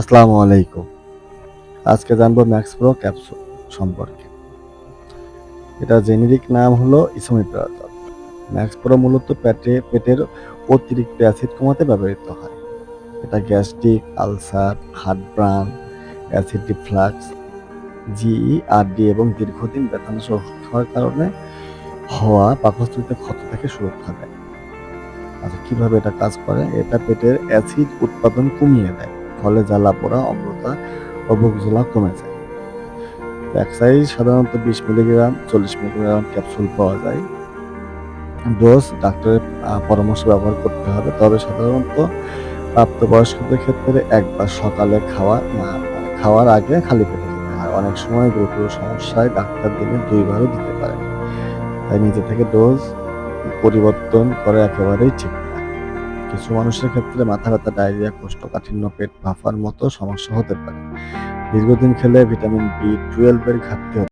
আসসালামু আলাইকুম। আজকে জানব ম্যাক্স প্রো ক্যাপসুল সম্পর্কে। এটা জেনেরিক নাম হলো ইসোমিপ্রাজল ম্যাক্স প্রো মূলত পেটে, পেটের অতিরিক্ত অ্যাসিড কমাতে ব্যবহৃত হয়। এটা gastric, ulcer heartburn acid reflux GERD এবং দীর্ঘদিন ব্যথানাশক ওষুধ খাওয়ার কারণে হওয়া পাকস্থলিতে ক্ষত থেকে সুরক্ষা দেয়। আচ্ছা কীভাবে এটা কাজ করে? এটা পেটের অ্যাসিড উৎপাদন কমিয়ে দেয়। ফলে জ্বালা পোড়া, অম্লতা ও বুক কমে যায়। এক সাইজ সাধারণত বিশ মিলিগ্রাম, চল্লিশ মিলিগ্রাম ক্যাপসুল পাওয়া যায়। ডোজ ডাক্তারের পরামর্শ ব্যবহার করতে হবে। তবে সাধারণত প্রাপ্তবয়স্কদের ক্ষেত্রে একবার সকালে খাওয়া খাওয়ার আগে খালি পেটে খেতে হয়। অনেক সময় গুরুতর সমস্যায় ডাক্তার দিনে দুইবারও দিতে পারে তাই নিজে থেকে ডোজ পরিবর্তন করা একেবারেই ঠিক কিছু মানুষের ক্ষেত্রে মাথা ব্যথা, ডায়রিয়া, কোষ্ঠকাঠিন্য, পেট ভাফার মতো সমস্যা হতে পারে। দীর্ঘদিন খেলে ভিটামিন বি টুয়েলভের ঘাটতি